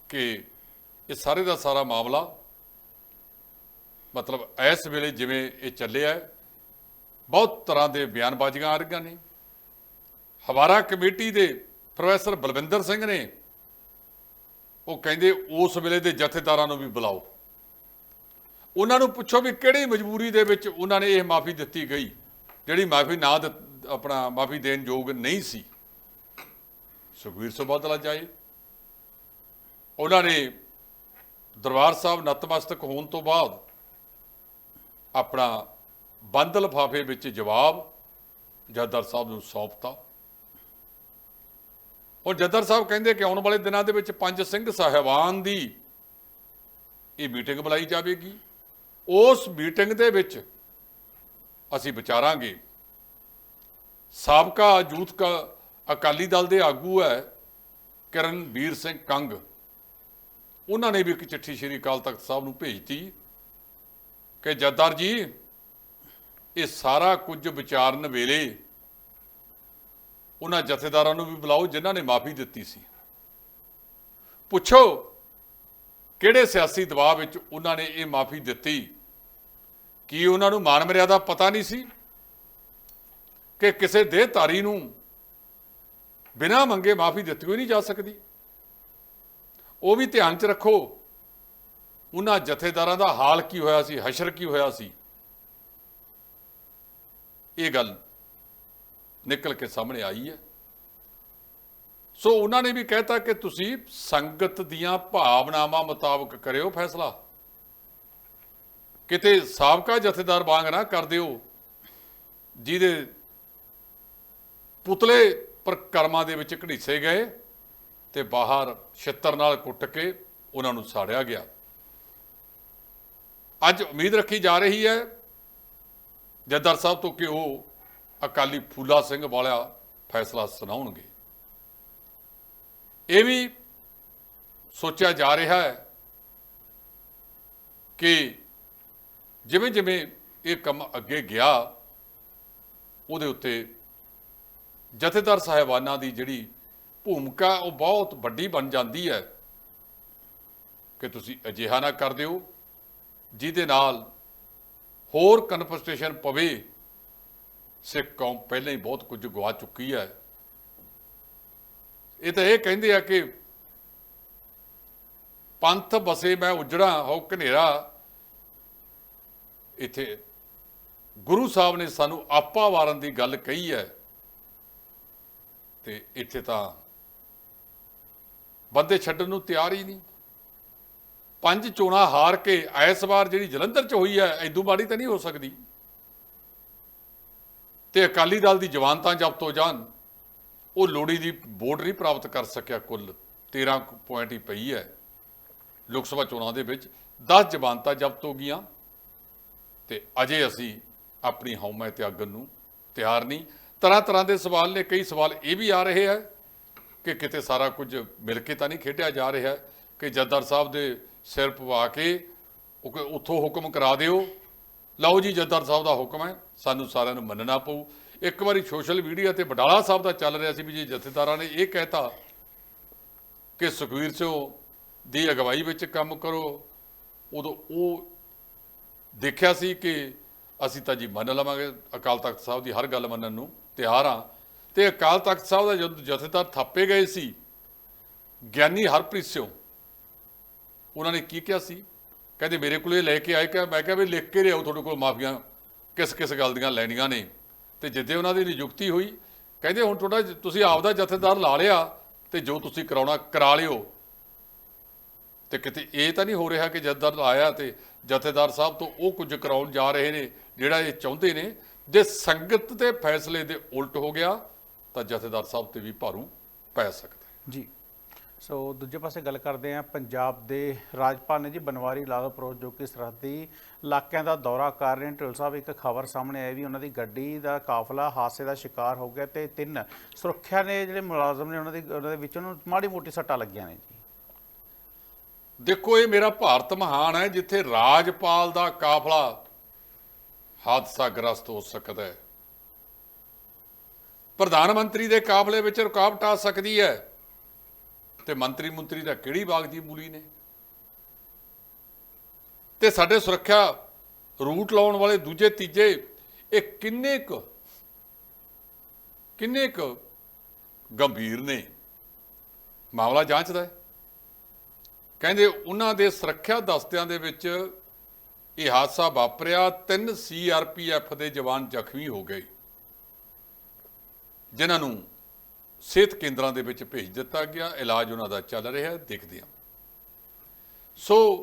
ਕਿ ਇਹ ਸਾਰੇ ਦਾ ਸਾਰਾ ਮਾਮਲਾ ਮਤਲਬ ਇਸ ਵੇਲੇ ਜਿਵੇਂ ਇਹ ਚੱਲਿਆ ਹੈ, ਬਹੁਤ ਤਰ੍ਹਾਂ ਦੇ ਬਿਆਨਬਾਜ਼ੀਆਂ ਆ ਰਹੀਆਂ ਨੇ। ਹਵਾਰਾ ਕਮੇਟੀ ਦੇ ਪ੍ਰੋਫੈਸਰ ਬਲਵਿੰਦਰ ਸਿੰਘ ਨੇ ਉਹ ਕਹਿੰਦੇ ਉਸ ਵੇਲੇ ਦੇ ਜਥੇਦਾਰਾਂ ਨੂੰ ਵੀ ਬੁਲਾਓ। ਉਹਨਾਂ ਨੂੰ ਪੁੱਛੋ ਵੀ ਕਿਹੜੀ ਮਜਬੂਰੀ ਦੇ ਵਿੱਚ ਉਹਨਾਂ ਨੇ ਇਹ ਮਾਫੀ ਦਿੱਤੀ ਗਈ, ਜਿਹੜੀ ਮਾਫੀ ਨਾ ਦਿੱਤ- ਆਪਣਾ ਮਾਫੀ ਦੇਣ ਯੋਗ ਨਹੀਂ ਸੀ। ਸੁਖਵੀਰ ਸਿੰਘ ਬਾਦਲ ਜਾਏ। ਉਹਨਾਂ ਨੇ ਦਰਬਾਰ ਸਾਹਿਬ ਨਤਮਸਤਕ ਹੋਣ ਤੋਂ ਬਾਅਦ ਆਪਣਾ ਬੰਦ ਲਿਫਾਫੇ ਵਿੱਚ ਜਵਾਬ ਜੱਦਰ ਸਾਹਿਬ ਨੂੰ ਸੌਂਪਤਾ। ਔਰ ਜੱਦਰ ਸਾਹਿਬ ਕਹਿੰਦੇ ਕਿ ਆਉਣ ਵਾਲੇ ਦਿਨਾਂ ਦੇ ਵਿੱਚ ਪੰਜ ਸਿੰਘ ਸਾਹਿਬਾਨ ਦੀ ਇਹ ਮੀਟਿੰਗ ਬੁਲਾਈ ਜਾਵੇਗੀ। ਉਸ ਮੀਟਿੰਗ ਦੇ ਵਿੱਚ ਅਸੀਂ ਵਿਚਾਰਾਂਗੇ। ਸਾਬਕਾ ਯੂਥ ਕਾ, ਅਕਾਲੀ ਦਲ ਦੇ ਆਗੂ ਹੈ ਕਰਨਵੀਰ ਸਿੰਘ ਕੰਗ। ਉਹਨਾਂ ਨੇ ਵੀ ਇੱਕ ਚਿੱਠੀ ਸ਼੍ਰੀ ਅਕਾਲ ਤਖਤ ਸਾਹਿਬ ਨੂੰ ਭੇਜਤੀ ਕਿ ਜੱਦਾਰ ਜੀ, ਇਹ ਸਾਰਾ ਕੁਝ ਵਿਚਾਰਨ ਵੇਲੇ ਉਹਨਾਂ ਜਥੇਦਾਰਾਂ ਨੂੰ ਵੀ ਬੁਲਾਓ ਜਿਨ੍ਹਾਂ ਨੇ ਮਾਫੀ ਦਿੱਤੀ ਸੀ। ਪੁੱਛੋ ਕਿਹੜੇ ਸਿਆਸੀ ਦਬਾਅ ਵਿੱਚ ਉਹਨਾਂ ਨੇ ਇਹ ਮਾਫੀ ਦਿੱਤੀ। ਕੀ ਉਹਨਾਂ ਨੂੰ ਮਾਨ ਮਰਿਆਦਾ ਪਤਾ ਨਹੀਂ ਸੀ ਕਿ ਕਿਸੇ ਦੇਹਧਾਰੀ ਨੂੰ ਬਿਨਾਂ ਮੰਗੇ ਮਾਫੀ ਦਿੱਤੀ ਹੋਈ ਨਹੀਂ ਜਾ ਸਕਦੀ? ਉਹ ਵੀ ਧਿਆਨ 'ਚ ਰੱਖੋ, ਉਹਨਾਂ ਜਥੇਦਾਰਾਂ ਦਾ ਹਾਲ ਕੀ ਹੋਇਆ ਸੀ, ਹਸ਼ਰ ਕੀ ਹੋਇਆ ਸੀ? ਇਹ ਗੱਲ ਨਿਕਲ ਕੇ ਸਾਹਮਣੇ ਆਈ ਹੈ। ਸੋ ਉਹਨਾਂ ਨੇ ਵੀ ਕਹਿਤਾ ਕਿ ਤੁਸੀਂ ਸੰਗਤ ਦੀਆਂ ਭਾਵਨਾਵਾਂ ਮੁਤਾਬਕ ਕਰਿਓ ਫੈਸਲਾ। ਕਿਤੇ ਸਾਬਕਾ ਜਥੇਦਾਰ ਵਾਂਗ ਨਾ ਕਰ ਦਿਓ, ਜਿਹਦੇ ਪੁਤਲੇ ਪ੍ਰਕਰਮਾਂ ਦੇ ਵਿੱਚ ਘੜੀਸੇ ਗਏ ਤੇ ਬਾਹਰ ਛਿੱਤਰ ਨਾਲ ਕੁੱਟ ਕੇ ਉਹਨਾਂ ਨੂੰ ਸਾੜਿਆ ਗਿਆ। ਅੱਜ ਉਮੀਦ ਰੱਖੀ ਜਾ ਰਹੀ ਹੈ, ਜੱਦਰ ਸਾਹਿਬ ਤੋਂ ਕਿ ਉਹ ਅਕਾਲੀ ਫੂਲਾ ਸਿੰਘ ਵਾਲਾ ਫੈਸਲਾ ਸੁਣਾਉਣਗੇ। ਇਹ ਵੀ ਸੋਚਿਆ ਜਾ ਰਿਹਾ ਹੈ ਕਿ ਜਿਵੇਂ ਜਿਵੇਂ ਇਹ ਕੰਮ ਅੱਗੇ ਗਿਆ, ਉਹਦੇ ਉੱਤੇ ਜਥੇਦਾਰ ਸਾਹਿਬਾਨਾਂ ਦੀ ਜਿਹੜੀ ਭੂਮਿਕਾ, ਉਹ ਬਹੁਤ ਵੱਡੀ ਬਣ ਜਾਂਦੀ ਹੈ ਕਿ ਤੁਸੀਂ ਅਜਿਹਾ ਨਾ ਕਰ ਦਿਓ, ਜਿਹਦੇ ਨਾਲ ਹੋਰ ਕਨਫਸਟੇਸ਼ਨ ਪਵੇ। ਸਿੱਖ ਕੌਮ ਪਹਿਲਾਂ ਹੀ ਬਹੁਤ ਕੁਝ ਗਵਾ ਚੁੱਕੀ ਹੈ। ਇਹ ਤਾਂ ਇਹ ਕਹਿੰਦੇ ਆ ਕਿ ਪੰਥ ਬਸੇ ਮੈਂ ਉਜੜਾ ਹੋ ਘਨੇਰਾ। ਇੱਥੇ ਗੁਰੂ ਸਾਹਿਬ ਨੇ ਸਾਨੂੰ ਆਪਾ ਵਾਰਨ ਦੀ ਗੱਲ ਕਹੀ ਹੈ ਤੇ ਇੱਥੇ ਤਾਂ ਬੰਦੇ ਛੱਡਣ ਨੂੰ ਤਿਆਰ ਹੀ ਨਹੀਂ। ਪੰਜ ਚੋਣਾਂ ਹਾਰ ਕੇ ਇਸ ਵਾਰ ਜਿਹੜੀ ਜਲੰਧਰ ਚ ਹੋਈ ਹੈ ਐਦੂ ਮਾੜੀ ਤਾਂ ਨਹੀਂ ਹੋ ਸਕਦੀ। ਤੇ ਅਕਾਲੀ ਦਲ ਦੀ ਜਵਾਨ ਤਾਂ ਜ਼ਬਤ ਹੋ ਜਾਣ। ਉਹ ਲੋੜੀ ਦੀ ਵੋਟ ਨਹੀਂ ਪ੍ਰਾਪਤ ਕਰ ਸਕਿਆ, ਕੁੱਲ 13 ਪੁਆਇੰਟ ਹੀ ਪਈ ਹੈ। ਲੋਕ ਸਭਾ ਚੋਣਾਂ ਦੇ ਵਿੱਚ 10 ਜਵਾਨਤਾਂ ਜ਼ਬਤ ਹੋ ਗਈਆਂ। ਤੇ ਅਜੇ ਅਸੀਂ ਆਪਣੀ ਹਉਮੈ ਤਿਆਗਣ ਨੂੰ ਤਿਆਰ ਨਹੀਂ। ਤਰ੍ਹਾਂ ਤਰ੍ਹਾਂ ਦੇ ਸਵਾਲ ਨੇ, ਕਈ ਸਵਾਲ ਇਹ ਵੀ ਆ ਰਹੇ ਹੈ ਕਿ ਕਿਤੇ ਸਾਰਾ ਕੁਝ ਮਿਲ ਕੇ ਤਾਂ ਨਹੀਂ ਖੇਡਿਆ ਜਾ ਰਿਹਾ, ਕਿ ਜੱਦਰ ਸਾਹਿਬ ਦੇ ਸਿਰ ਪਵਾ ਕੇ ਉਹ ਉੱਥੋਂ ਹੁਕਮ ਕਰਾ ਦਿਓ। ਲਓ ਜੀ, ਜੱਦਰ ਸਾਹਿਬ ਦਾ ਹੁਕਮ ਹੈ, ਸਾਨੂੰ ਸਾਰਿਆਂ ਨੂੰ ਮੰਨਣਾ ਪਊ। ਇੱਕ ਵਾਰੀ ਸੋਸ਼ਲ ਮੀਡੀਆ ਤੇ ਬਡਾਲਾ ਸਾਹਿਬ ਦਾ ਚੱਲ ਰਿਹਾ ਸੀ ਵੀ ਜੇ ਜਥੇਦਾਰਾਂ ਨੇ ਇਹ ਕਹਿਤਾ ਕਿ ਸੁਖਵੀਰ ਸਿੰਘ ਦੀ ਅਗਵਾਈ ਵਿੱਚ ਕੰਮ ਕਰੋ, ਉਦੋਂ ਉਹ ਦੇਖਿਆ ਸੀ ਕਿ ਅਸੀਂ ਤਾਂ ਜੀ ਮੰਨ ਲਵਾਂਗੇ, ਅਕਾਲ ਤਖਤ ਸਾਹਿਬ ਦੀ ਹਰ ਗੱਲ ਮੰਨਣ ਨੂੰ ਤਿਆਰ ਹਾਂ। ਤੇ ਅਕਾਲ ਤਖਤ ਸਾਹਿਬ ਦਾ ਜਦੋਂ ਜਥੇਦਾਰ ਥਾਪੇ ਗਏ ਸੀ, ਗਿਆਨੀ ਹਰਪ੍ਰੀਤ ਸਿੰਘ ਉਹਨਾਂ ਨੇ ਕੀ ਕਿਹਾ ਸੀ? ਕਹਿੰਦੇ, ਮੇਰੇ ਕੋਲ ਇਹ ਲੈ ਕੇ ਆਏ ਕਿ ਮੈਂ ਕਿਹਾ, ਵੀ ਲਿਖ ਕੇ ਲਿਆਓ, ਤੁਹਾਡੇ ਕੋਲ ਮਾਫੀਆਂ ਕਿਸ ਕਿਸ ਗੱਲ ਦੀਆਂ ਲੈਣੀਆਂ ਨੇ? ਤੇ ਜਿੱਦੇ ਉਹਨਾਂ ਦੀ ਨਿਯੁਕਤੀ ਹੋਈ, ਕਹਿੰਦੇ, ਹੁਣ ਤੁਹਾਡਾ ਜ- ਤੁਸੀਂ ਆਪਦਾ ਜਥੇਦਾਰ ਲਾ ਲਿਆ ਤੇ ਜੋ ਤੁਸੀਂ ਕਰਾਉਣਾ, ਕਰਾ ਲਿਓ। ਤੇ ਕਿਤੇ ਇਹ ਤਾਂ ਨਹੀਂ ਹੋ ਰਿਹਾ ਕਿ ਜਥੇਦਾਰ ਆਇਆ ਤੇ ਜਥੇਦਾਰ ਸਾਹਿਬ ਤੋਂ ਉਹ ਕੁਝ ਕਰਾਉਣ ਜਾ ਰਹੇ ਨੇ, ਜਿਹੜਾ ਇਹ ਚਾਹੁੰਦੇ ਨੇ, ਜੇ ਸੰਗਤ ਦੇ ਫੈਸਲੇ ਦੇ ਉਲਟ ਹੋ ਗਿਆ, ਤਾਂ ਜਥੇਦਾਰ ਸਾਹਿਬ ਤੇ ਵੀ ਭਾਰੂ ਪੈ ਸਕਦਾ ਜੀ। ਸੋ ਦੂਜੇ ਪਾਸੇ ਗੱਲ ਕਰਦੇ ਹਾਂ, ਪੰਜਾਬ ਦੇ ਰਾਜਪਾਲ ਨੇ ਜੀ ਬਨਵਾਰੀ ਲਾਲ ਪ੍ਰੋਜ ਜੋ ਕਿ ਸਰਹੱਦੀ ਇਲਾਕਿਆਂ ਦਾ ਦੌਰਾ ਕਰ ਰਹੇ ਨੇ। ਢਿੱਲ ਸਾਹਿਬ, ਇੱਕ ਖਬਰ ਸਾਹਮਣੇ ਆਈ ਵੀ ਉਹਨਾਂ ਦੀ ਗੱਡੀ ਦਾ ਕਾਫਲਾ ਹਾਦਸੇ ਦਾ ਸ਼ਿਕਾਰ ਹੋ ਗਿਆ ਤੇ ਤਿੰਨ ਸੁਰੱਖਿਆ ਨੇ ਜਿਹੜੇ ਮੁਲਾਜ਼ਮ ਨੇ ਉਹਨਾਂ ਦੀ, ਉਹਨਾਂ ਦੇ ਵਿੱਚ ਉਹਨੂੰ ਮਾੜੀ ਮੋਟੀ ਸੱਟਾਂ ਲੱਗੀਆਂ ਨੇ ਜੀ। ਦੇਖੋ, ਇਹ ਮੇਰਾ ਭਾਰਤ ਮਹਾਨ ਹੈ, ਜਿੱਥੇ ਰਾਜਪਾਲ ਦਾ ਕਾਫਲਾ ਹਾਦਸਾ ਗ੍ਰਸਤ ਹੋ ਸਕਦਾ ਹੈ। ਪ੍ਰਧਾਨ ਮੰਤਰੀ ਦੇ ਕਾਫਲੇ ਵਿੱਚ ਰੁਕਾਵਟ ਆ ਸਕਦੀ ਹੈ। ਤੇ ਮੰਤਰੀ ਮੰਤਰੀ ਦਾ ਕਿਹੜੀ ਬਾਗ ਦੀ ਮੂਲੀ ਨੇ? ਤੇ ਸਾਡੇ ਸੁਰੱਖਿਆ ਰੂਟ ਲਾਉਣ ਵਾਲੇ ਦੂਜੇ, ਤੀਜੇ, ਇਹ ਕਿੰਨੇ ਕੁ ਕਿੰਨੇ ਕੁ ਗੰਭੀਰ ਨੇ? ਮਾਮਲਾ ਜਾਂਚਦਾ ਹੈ। ਕਹਿੰਦੇ ਉਹਨਾਂ ਦੇ ਸੁਰੱਖਿਆ ਦਸਤਿਆਂ ਦੇ ਵਿੱਚ ਇਹ ਹਾਦਸਾ ਵਾਪਰਿਆ। ਤਿੰਨ ਸੀਆਰਪੀਐਫ ਦੇ ਜਵਾਨ ਜ਼ਖਮੀ ਹੋ ਗਏ। ਜਿਨ੍ਹਾਂ ਨੂੰ ਸਿਹਤ ਕੇਂਦਰਾਂ ਦੇ ਵਿੱਚ ਭੇਜ ਦਿੱਤਾ ਗਿਆ। ਇਲਾਜ ਉਹਨਾਂ ਦਾ ਚੱਲ ਰਿਹਾ ਹੈ। ਦੇਖਦੇ ਹਾਂ। ਸੋ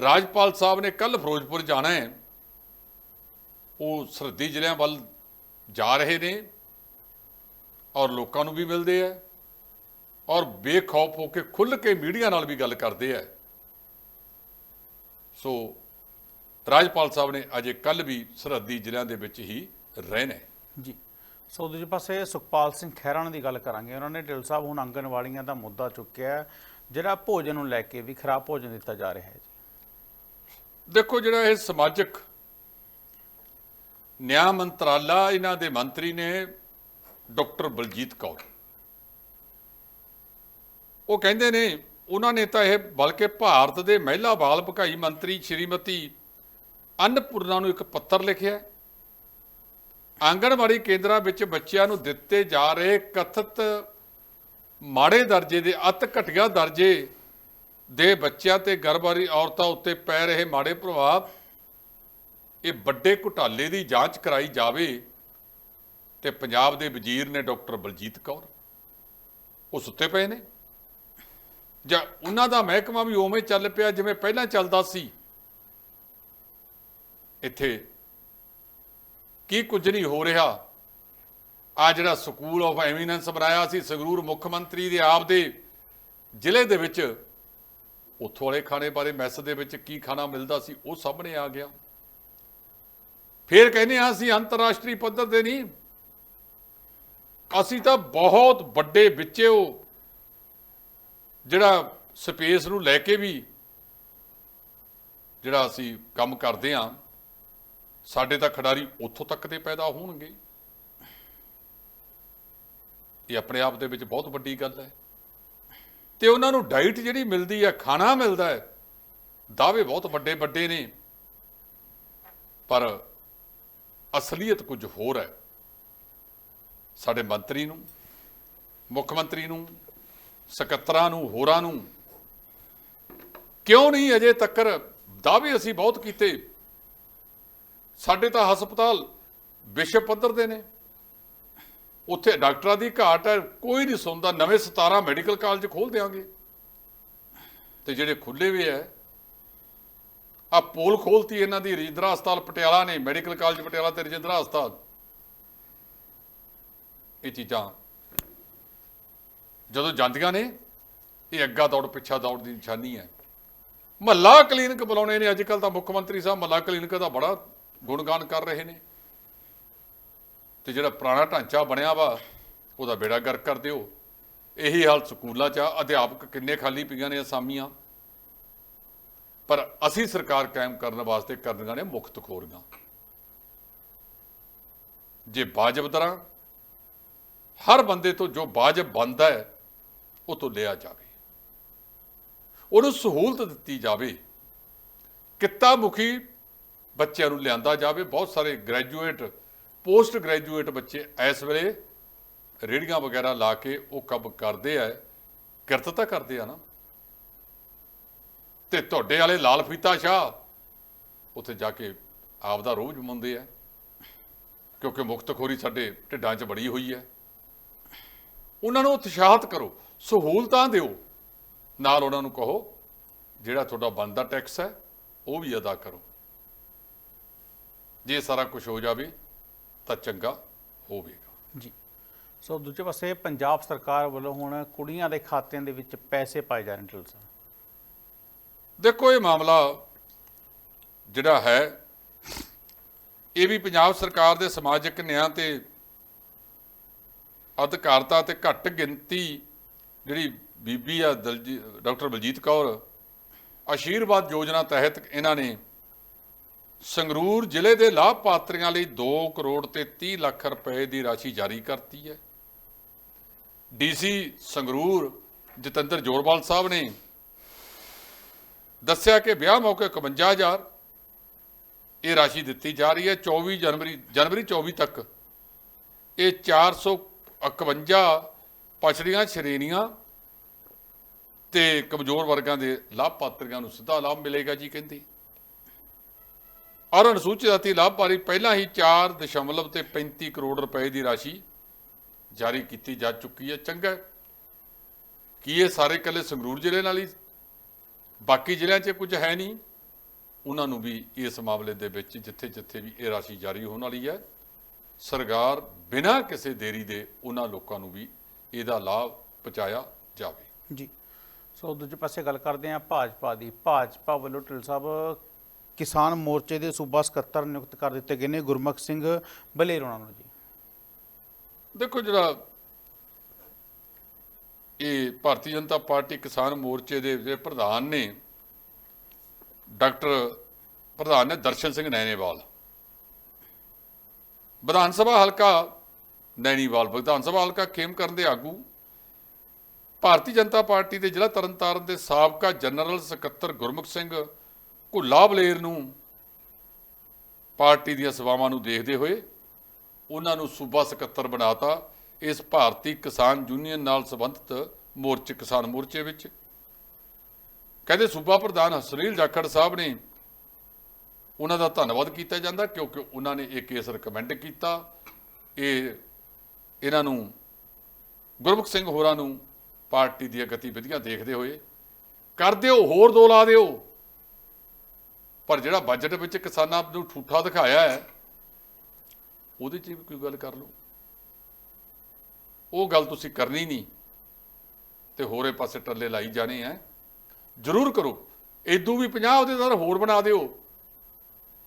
ਰਾਜਪਾਲ ਸਾਹਿਬ ਨੇ ਕੱਲ ਫਿਰੋਜ਼ਪੁਰ ਜਾਣਾ ਹੈ। ਉਹ ਸਰਹੱਦੀ ਜ਼ਿਲ੍ਹਿਆਂ ਵੱਲ ਜਾ ਰਹੇ ਨੇ ਔਰ ਲੋਕਾਂ ਨੂੰ ਵੀ ਮਿਲਦੇ ਆ। ਔਰ ਬੇਖੌਫ ਹੋ ਕੇ ਖੁੱਲ੍ਹ ਕੇ ਮੀਡੀਆ ਨਾਲ ਵੀ ਗੱਲ ਕਰਦੇ ਆ। ਸੋ ਰਾਜਪਾਲ ਸਾਹਿਬ ਨੇ ਅਜੇ ਕੱਲ ਵੀ ਸਰਹੱਦੀ ਜ਼ਿਲ੍ਹਿਆਂ ਦੇ ਵਿੱਚ ਹੀ ਰਹਿਣਾ ਹੈ। ਜੀ। ਸੋ ਦੂਜੇ ਪਾਸੇ ਸੁਖਪਾਲ ਸਿੰਘ ਖਹਿਰਾ ਦੀ ਗੱਲ ਕਰਾਂਗੇ। ਉਹਨਾਂ ਨੇ ਢਿੱਲ ਸਾਹਿਬ ਹੁਣ ਆਂਗਣਵਾੜੀਆਂ ਦਾ ਮੁੱਦਾ ਚੁੱਕਿਆ ਜਿਹੜਾ ਭੋਜਨ ਨੂੰ ਲੈ ਕੇ ਵੀ ਖਰਾਬ ਭੋਜਨ ਦਿੱਤਾ ਜਾ ਰਿਹਾ ਹੈ ਜੀ। ਦੇਖੋ ਜਿਹੜਾ ਇਹ ਸਮਾਜਿਕ ਨਿਆਂ ਮੰਤਰਾਲਾ ਇਹਨਾਂ ਦੇ ਮੰਤਰੀ ਨੇ ਡਾਕਟਰ ਬਲਜੀਤ ਕੌਰ। ਉਹ ਕਹਿੰਦੇ ਨੇ, ਉਹਨਾਂ ਨੇ ਤਾਂ ਇਹ ਬਲਕਿ ਭਾਰਤ ਦੇ ਮਹਿਲਾ ਬਾਲ ਭਕਾਈ ਮੰਤਰੀ ਸ਼੍ਰੀਮਤੀ ਅੰਨਪੂਰਨਾ ਨੂੰ ਇੱਕ ਪੱਤਰ ਲਿਖਿਆ ਆਂਗਣਵਾੜੀ ਕੇਂਦਰਾਂ ਵਿੱਚ ਬੱਚਿਆਂ ਨੂੰ ਦਿੱਤੇ ਜਾ ਰਹੇ ਕਥਿਤ ਮਾੜੇ ਦਰਜੇ ਦੇ ਅਤ ਘਟੀਆ ਦਰਜੇ ਦੇ ਬੱਚਿਆਂ ਤੇ ਗਰਭਵਾਰੀ ਔਰਤਾਂ ਉੱਤੇ ਪੈ ਰਹੇ ਮਾੜੇ ਪ੍ਰਭਾਵ, ਇਹ ਵੱਡੇ ਘੁਟਾਲੇ ਦੀ ਜਾਂਚ ਕਰਾਈ ਜਾਵੇ ਤੇ ਪੰਜਾਬ ਦੇ ਵਜ਼ੀਰ ਨੇ ਡਾਕਟਰ ਬਲਜੀਤ ਕੌਰ ਉਹ ਸੁੱਤੇ ਪਏ ਨੇ। ਜਾਂ ਉਹਨਾਂ ਦਾ ਮਹਿਕਮਾ ਵੀ ਉਵੇਂ ਚੱਲ ਪਿਆ ਜਿਵੇਂ ਪਹਿਲਾਂ ਚੱਲਦਾ ਸੀ। ਇੱਥੇ ਕੀ ਕੁਝ ਨਹੀਂ ਹੋ ਰਿਹਾ। ਆ ਜਿਹੜਾ ਸਕੂਲ ਆਫ ਐਮੀਨੈਂਸ ਬਣਾਇਆ ਸੀ ਸੰਗਰੂਰ ਮੁੱਖ ਮੰਤਰੀ ਦੇ ਆਪ ਦੇ ਜ਼ਿਲ੍ਹੇ ਦੇ ਵਿੱਚ, ਉੱਥੋਂ ਵਾਲੇ ਖਾਣੇ ਬਾਰੇ ਮੈਸ ਦੇ ਵਿੱਚ ਕੀ ਖਾਣਾ ਮਿਲਦਾ ਸੀ ਉਹ ਸਾਹਮਣੇ ਆ ਗਿਆ। ਫਿਰ ਕਹਿੰਦੇ ਆ ਅਸੀਂ ਅੰਤਰਰਾਸ਼ਟਰੀ ਪੱਧਰ ਤੇ ਨਹੀਂ। ਅਸੀਂ ਤਾਂ ਬਹੁਤ ਵੱਡੇ ਵਿੱਚੇ ਉਹ ਜਿਹੜਾ ਸਪੇਸ ਨੂੰ ਲੈ ਕੇ ਵੀ ਜਿਹੜਾ ਅਸੀਂ ਕੰਮ ਕਰਦੇ ਆ ਸਾਡੇ ਤਾਂ ਖਿਡਾਰੀ ਉੱਥੋਂ ਤੱਕ ਦੇ ਪੈਦਾ ਹੋਣਗੇ। ਇਹ ਆਪਣੇ ਆਪ ਦੇ ਵਿੱਚ ਬਹੁਤ ਵੱਡੀ ਗੱਲ ਹੈ। ਤੇ ਉਹਨਾਂ ਨੂੰ ਡਾਈਟ ਜਿਹੜੀ ਮਿਲਦੀ ਹੈ, ਖਾਣਾ ਮਿਲਦਾ ਹੈ, ਦਾਅਵੇ ਬਹੁਤ ਵੱਡੇ ਵੱਡੇ ਨੇ। ਪਰ ਅਸਲੀਅਤ ਕੁਝ ਹੋਰ ਹੈ। ਸਾਡੇ ਮੰਤਰੀ ਨੂੰ, ਮੁੱਖ ਮੰਤਰੀ ਨੂੰ ਸਕੱਤਰਾਂ ਨੂੰ, ਹੋਰਾਂ ਨੂੰ। ਕਿਉਂ ਨਹੀਂ ਅਜੇ ਤੱਕ ਦਾਅਵੇ ਅਸੀਂ ਬਹੁਤ ਕੀਤੇ। ਸਾਡੇ ਤਾਂ ਹਸਪਤਾਲ ਵਿਸ਼ਵ ਪੱਧਰ ਦੇ ਨੇ। ਉੱਥੇ ਡਾਕਟਰਾਂ ਦੀ ਘਾਟ ਹੈ, ਕੋਈ ਨਹੀਂ ਸੁਣਦਾ, ਨਵੇਂ 17 ਮੈਡੀਕਲ ਕਾਲਜ ਖੋਲ ਦਿਆਂਗੇ। ਤੇ ਜਿਹੜੇ ਖੁੱਲੇ ਵੀ ਹੈ ਆ ਪੋਲ ਖੋਲਤੀ ਇਹਨਾਂ ਦੀ, ਰਜਿੰਦਰਾ ਹਸਪਤਾਲ ਪਟਿਆਲਾ ਨੇ, ਮੈਡੀਕਲ ਕਾਲਜ ਪਟਿਆਲਾ ਤੇ ਰਜਿੰਦਰਾ ਹਸਪਤਾਲ। ਇਹ ਚੀਜ਼ਾਂ ਜਦੋਂ ਜਾਂਦੀਆਂ ਨੇ, ਇਹ ਅੱਗਾ ਦੌੜ, ਪਿੱਛਾ ਦੌੜ ਦੀ ਨਿਸ਼ਾਨੀ ਹੈ। ਮਹੱਲਾ ਕਲੀਨਿਕ ਬੁਲਾਉਣੇ ਨੇ। ਅੱਜ ਕੱਲ ਤਾਂ ਮੁੱਖ ਮੰਤਰੀ ਸਾਹਿਬ ਮਹੱਲਾ ਕਲੀਨਿਕ ਦਾ ਬੜਾ ਗੁਣਗਾਨ ਕਰ ਰਹੇ ਨੇ। ਤੇ ਜਿਹੜਾ ਪੁਰਾਣਾ ਢਾਂਚਾ ਬਣਿਆ ਵਾ, ਉਹਦਾ ਬੇੜਾ ਗਰਕ ਕਰ ਦਿਓ। ਇਹੀ ਹਾਲ ਸਕੂਲਾਂ 'ਚ ਆ। ਅਧਿਆਪਕ ਕਿੰਨੇ ਖਾਲੀ ਪਈਆਂ ਨੇ ਅਸਾਮੀਆਂ। ਪਰ ਅਸੀਂ ਸਰਕਾਰ ਕਾਇਮ ਕਰਨ ਵਾਸਤੇ ਕਰਨੀਆਂ ਨੇ ਮੁਕਤ ਖੋਰੀਆਂ। ਜੇ ਬਾਜਬ ਤਰ੍ਹਾਂ ਹਰ ਬੰਦੇ ਤੋਂ ਜੋ ਬਾਜਬ ਬੰਦਾ ਹੈ ਉਹ ਤੋਂ ਲਿਆ ਜਾਵੇ। ਉਹਨੂੰ ਸਹੂਲਤ ਦਿੱਤੀ ਜਾਵੇ। ਕਿੱਤਾ ਮੁਖੀ ਬੱਚਿਆਂ ਨੂੰ ਲਿਆਂਦਾ ਜਾਵੇ। ਬਹੁਤ ਸਾਰੇ ਗ੍ਰੈਜੂਏਟ ਪੋਸਟ ਗ੍ਰੈਜੂਏਟ ਬੱਚੇ ਇਸ ਵੇਲੇ ਰੇੜੀਆਂ ਵਗੈਰਾ ਲਾ ਕੇ ਉਹ ਕੰਮ ਕਰਦੇ ਆ। ਕਿਰਤ ਤਾਂ ਕਰਦੇ ਆ ਨਾ। ਤੇ ਤੁਹਾਡੇ ਵਾਲੇ ਲਾਲ ਫੀਤਾ ਸ਼ਾਹ ਉੱਥੇ ਜਾ ਕੇ ਆਪ ਦਾ ਰੋਹ ਜਮਾਉਂਦੇ ਆ। ਕਿਉਂਕਿ ਮੁਕਤਖੋਰੀ ਸਾਡੇ ਢਿੱਡਾਂ 'ਚ ਬੜੀ ਹੋਈ ਹੈ ਉਹਨਾਂ ਨੂੰ ਉਤਸ਼ਾਹਤ ਕਰੋ। ਸਹੂਲਤਾਂ ਦਿਓ। ਨਾਲ ਉਹਨਾਂ ਨੂੰ ਕਹੋ ਜਿਹੜਾ ਤੁਹਾਡਾ ਬਣਦਾ ਟੈਕਸ ਹੈ ਉਹ ਵੀ ਅਦਾ ਕਰੋ। ਜੇ ਸਾਰਾ ਕੁਝ ਹੋ ਜਾਵੇ ਤਾਂ ਚੰਗਾ ਹੋਵੇਗਾ। ਜੀ। ਸੋ ਦੂਜੇ ਪਾਸੇ ਪੰਜਾਬ ਸਰਕਾਰ ਵੱਲੋਂ ਹੁਣ ਕੁੜੀਆਂ ਦੇ ਖਾਤਿਆਂ ਦੇ ਵਿੱਚ ਪੈਸੇ ਪਾਏ ਜਾ ਰਹੇ ਨੇ ਢਿੱਲੋਂ ਸਾਹਿਬ। ਦੇਖੋ ਇਹ ਮਾਮਲਾ ਜਿਹੜਾ ਹੈ ਇਹ ਵੀ ਪੰਜਾਬ ਸਰਕਾਰ ਦੇ ਸਮਾਜਿਕ ਨਿਆਂ ਤੇ ਅਧਿਕਾਰਤਾ ਤੇ ਘੱਟ ਗਿਣਤੀ ਜਿਹੜੀ ਬੀਬੀ ਆ ਦਲਜੀ, ਡਾਕਟਰ ਬਲਜੀਤ ਕੌਰ, ਆਸ਼ੀਰਵਾਦ ਯੋਜਨਾ ਤਹਿਤ ਇਹਨਾਂ ਨੇ ਸੰਗਰੂਰ ਜ਼ਿਲ੍ਹੇ ਦੇ ਲਾਭਪਾਤਰੀਆਂ ਲਈ 2 ਕਰੋੜ ਤੇ 30 ਲੱਖ ਰੁਪਏ ਦੀ ਰਾਸ਼ੀ ਜਾਰੀ ਕਰਤੀ ਹੈ। ਡੀਸੀ ਸੰਗਰੂਰ ਜਤਿੰਦਰ ਜੋਰਵਾਲ ਸਾਹਿਬ ਨੇ ਦੱਸਿਆ ਕਿ ਵਿਆਹ ਮੌਕੇ 51000 ਇਹ ਰਾਸ਼ੀ ਦਿੱਤੀ ਜਾ ਰਹੀ ਹੈ। 24 ਜਨਵਰੀ ਜਨਵਰੀ 24 ਤੱਕ ਇਹ 451 ਪਛੜੀਆਂ ਸ਼੍ਰੇਣੀਆਂ ਤੇ ਕਮਜ਼ੋਰ ਵਰਗਾਂ ਦੇ ਲਾਭਪਾਤਰੀਆਂ ਨੂੰ ਸਿੱਧਾ ਲਾਭ ਮਿਲੇਗਾ ਜੀ ਕਹਿੰਦੇ। ਔਰ ਅਨੁਸੂਚਿਤ ਜਾਤੀ ਲਾਭਪਾਤਰੀ ਪਹਿਲਾਂ ਹੀ 4 ਦਸ਼ਮਲਵ ਤੇ 35 ਕਰੋੜ ਰੁਪਏ ਦੀ ਰਾਸ਼ੀ ਜਾਰੀ ਕੀਤੀ ਜਾ ਚੁੱਕੀ ਹੈ। ਚੰਗਾ ਕੀ ਇਹ ਸਾਰੇ ਇਕੱਲੇ ਸੰਗਰੂਰ ਜ਼ਿਲ੍ਹੇ ਨਾਲ ਹੀ ਬਾਕੀ ਜ਼ਿਲ੍ਹਿਆਂ 'ਚ ਕੁਝ ਹੈ ਨਹੀਂ? ਉਹਨਾਂ ਨੂੰ ਵੀ ਇਸ ਮਾਮਲੇ ਦੇ ਵਿੱਚ ਜਿੱਥੇ ਜਿੱਥੇ ਵੀ ਇਹ ਰਾਸ਼ੀ ਜਾਰੀ ਹੋਣ ਵਾਲੀ ਹੈ, ਸਰਕਾਰ ਬਿਨਾਂ ਕਿਸੇ ਦੇਰੀ ਦੇ ਉਹਨਾਂ ਲੋਕਾਂ ਨੂੰ ਵੀ ਇਹਦਾ ਲਾਭ ਪਹੁੰਚਾਇਆ ਜਾਵੇ। ਜੀ। ਸੋ ਦੂਜੇ ਪਾਸੇ ਗੱਲ ਕਰਦੇ ਹਾਂ ਭਾਜਪਾ ਦੀ। ਭਾਜਪਾ ਵੱਲੋਂ ਢਿੱਲੋਂ ਸਾਹਿਬ ਕਿਸਾਨ ਮੋਰਚੇ ਦੇ ਸੂਬਾ ਸਕੱਤਰ ਨਿਯੁਕਤ ਕਰ ਦਿੱਤੇ ਗਏ ਨੇ ਗੁਰਮੁਖ ਸਿੰਘ ਬਲੇਰੋਣਾ ਨੂੰ ਜੀ। ਦੇਖੋ ਜਿਹੜਾ ਇਹ ਭਾਰਤੀ ਜਨਤਾ ਪਾਰਟੀ ਕਿਸਾਨ ਮੋਰਚੇ ਦੇ ਜਿਹੜੇ ਪ੍ਰਧਾਨ ਨੇ ਡਾਕਟਰ ਪ੍ਰਧਾਨ ਨੇ ਦਰਸ਼ਨ ਸਿੰਘ ਨੈਣੇਵਾਲ। ਵਿਧਾਨ ਸਭਾ ਹਲਕਾ ਨੈਣੀਵਾਲ ਵਿਧਾਨ ਸਭਾ ਹਲਕਾ ਖੇਮ ਕਰਨ ਦੇ ਆਗੂ। ਭਾਰਤੀ ਜਨਤਾ ਪਾਰਟੀ ਦੇ ਜ਼ਿਲ੍ਹਾ ਤਰਨਤਾਰਨ ਦੇ ਸਾਬਕਾ ਜਨਰਲ ਸਕੱਤਰ ਗੁਰਮੁਖ ਸਿੰਘ ਘੁੱਲਾ ਬਲੇਰ ਨੂੰ ਪਾਰਟੀ ਦੀਆਂ ਸੇਵਾਵਾਂ ਨੂੰ ਦੇਖਦੇ ਹੋਏ ਉਹਨਾਂ ਨੂੰ ਸੂਬਾ ਸਕੱਤਰ ਬਣਾਤਾ ਇਸ ਭਾਰਤੀ ਕਿਸਾਨ ਯੂਨੀਅਨ ਨਾਲ ਸੰਬੰਧਿਤ ਮੋਰਚੇ, ਕਿਸਾਨ ਮੋਰਚੇ ਵਿੱਚ। ਕਹਿੰਦੇ ਸੂਬਾ ਪ੍ਰਧਾਨ ਸੁਨੀਲ ਜਾਖੜ ਸਾਹਿਬ ਨੇ ਉਹਨਾਂ ਦਾ ਧੰਨਵਾਦ ਕੀਤਾ ਜਾਂਦਾ ਕਿਉਂਕਿ ਉਹਨਾਂ ਨੇ ਇਹ ਕੇਸ ਰეკਮੈਂਡ ਕੀਤਾ। ਇਹ ਇਹਨਾਂ ਨੂੰ ਗੁਰਮੁਖ ਸਿੰਘ ਹੋਰਾਂ ਨੂੰ ਪਾਰਟੀ ਦੀਆਂ ਗਤੀਵਿਧੀਆਂ ਦੇਖਦੇ ਹੋਏ ਕਰ ਦਿਓ, ਹੋਰ ਦੋ ਲਾ ਦਿਓ। ਪਰ ਜਿਹੜਾ ਬਜਟ ਵਿੱਚ ਕਿਸਾਨਾਂ ਨੂੰ ਠੂਠਾ ਦਿਖਾਇਆ ਹੈ, ਉਹਦੇ 'ਚ ਵੀ ਕੋਈ ਗੱਲ ਕਰ ਲਓ। ਉਹ ਗੱਲ ਤੁਸੀਂ ਕਰਨੀ ਨਹੀਂ ਤੇ ਹੋਰੇ ਪਾਸੇ ਟੱਲੇ ਲਾਈ ਜਾਣੇ ਆ। ਜ਼ਰੂਰ ਕਰੋ। ਇਦੋਂ ਵੀ 50 ਉਹਦੇ ਦਰ ਹੋਰ ਬਣਾ ਦਿਓ।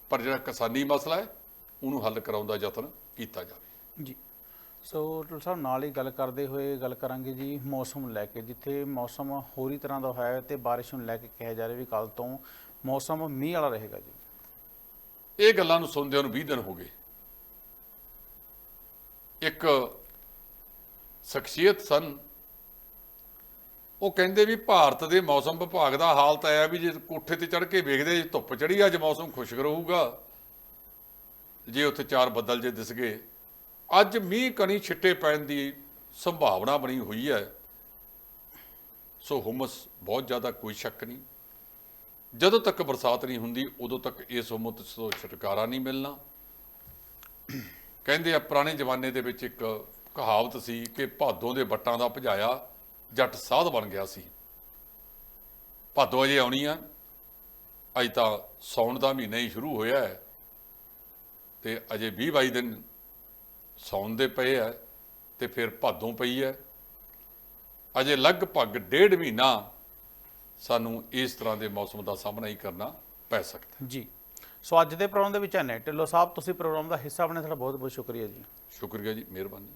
ਪਰ ਜਿਹੜਾ ਕਿਸਾਨੀ ਮਸਲਾ ਹੈ, ਉਹਨੂੰ ਹੱਲ ਕਰਾਉਣ ਦਾ ਯਤਨ ਕੀਤਾ ਜਾਵੇ। ਜੀ। ਸੋ ਢਿੱਲੋਂ ਸਾਹਿਬ, ਨਾਲ ਹੀ ਗੱਲ ਕਰਦੇ ਹੋਏ ਗੱਲ ਕਰਾਂਗੇ ਜੀ ਮੌਸਮ ਨੂੰ ਲੈ ਕੇ, ਜਿੱਥੇ ਮੌਸਮ ਹੋਰੀ ਤਰ੍ਹਾਂ ਦਾ ਹੋਇਆ ਹੈ ਤੇ ਬਾਰਿਸ਼ ਨੂੰ ਲੈ ਕੇ ਕਿਹਾ ਜਾ ਰਿਹਾ ਵੀ ਕੱਲ ਤੋਂ ਮੌਸਮ ਮੀਂਹ ਵਾਲਾ ਰਹੇਗਾ ਜੀ। ਇਹ ਗੱਲਾਂ ਨੂੰ ਸੁਣਦਿਆਂ ਨੂੰ 20 ਦਿਨ ਹੋ ਗਏ। ਇੱਕ ਸ਼ਖਸੀਅਤ ਸਨ। ਉਹ ਕਹਿੰਦੇ ਵੀ ਭਾਰਤ ਦੇ ਮੌਸਮ ਵਿਭਾਗ ਦਾ ਹਾਲ ਤਾਂ ਇਹ ਵੀ ਜੇ ਕੋਠੇ ਤੇ ਚੜ ਕੇ ਵੇਖਦੇ, ਜੇ ਧੁੱਪ ਚੜੀ ਅੱਜ ਮੌਸਮ ਖੁਸ਼ਕ ਰਹੂਗਾ। ਜੇ ਉੱਥੇ ਚਾਰ ਬੱਦਲ ਜੇ ਦਿਸ ਗਏ ਅੱਜ ਮੀਂਹ ਕਣੀ ਛਿੱਟੇ ਪੈਣ ਦੀ ਸੰਭਾਵਨਾ ਬਣੀ ਹੋਈ ਹੈ। ਸੋ ਹੁਮਸ ਬਹੁਤ ਜ਼ਿਆਦਾ, ਕੋਈ ਸ਼ੱਕ ਨਹੀਂ। ਜਦੋਂ ਤੱਕ ਬਰਸਾਤ ਨਹੀਂ ਹੁੰਦੀ, ਉਦੋਂ ਤੱਕ ਇਸ ਉਮਤ ਤੋਂ ਛੁਟਕਾਰਾ ਨਹੀਂ ਮਿਲਣਾ। ਕਹਿੰਦੇ ਆ, ਪੁਰਾਣੇ ਜ਼ਮਾਨੇ ਦੇ ਵਿੱਚ ਇੱਕ ਕਹਾਵਤ ਸੀ ਕਿ ਭਾਦੋਂ ਦੇ ਵੱਟਾਂ ਦਾ ਭਜਾਇਆ ਜੱਟ ਸਾਧ ਬਣ ਗਿਆ ਸੀ। ਭਾਦੋਂ ਅਜੇ ਆਉਣੀ ਆ, ਅਜ ਤਾਂ ਸੌਣ ਦਾ ਮਹੀਨਾ ਹੀ ਸ਼ੁਰੂ ਹੋਇਆ ਹੈ ਤੇ ਅਜੇ 20 22 ਦਿਨ ਸੌਣ ਦੇ ਪਏ ਆ ਤੇ ਫਿਰ ਭਾਦੋਂ ਪਈ ਹੈ ਅਜੇ ਲਗਭਗ ਡੇਢ ਮਹੀਨਾ ਸਾਨੂੰ ਇਸ ਤਰ੍ਹਾਂ ਦੇ ਮੌਸਮ ਦਾ ਸਾਹਮਣਾ ਹੀ ਕਰਨਾ ਪੈ ਸਕਦਾ। ਜੀ। ਸੋ ਅੱਜ ਦੇ ਪ੍ਰੋਗਰਾਮ ਦੇ ਵਿੱਚ ਹੈ ਨੇ ਢਿੱਲੋਂ ਸਾਹਿਬ ਤੁਸੀਂ ਪ੍ਰੋਗਰਾਮ ਦਾ ਹਿੱਸਾ ਬਣੇ ਤੁਹਾਡਾ ਬਹੁਤ ਬਹੁਤ ਸ਼ੁਕਰੀਆ ਜੀ। ਸ਼ੁਕਰੀਆ ਜੀ ਮਿਹਰਬਾਨੀ।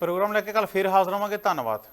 ਪ੍ਰੋਗਰਾਮ ਲੈ ਕੇ ਕੱਲ ਫਿਰ ਹਾਜ਼ਰ ਹੋਵਾਂਗੇ। ਧੰਨਵਾਦ।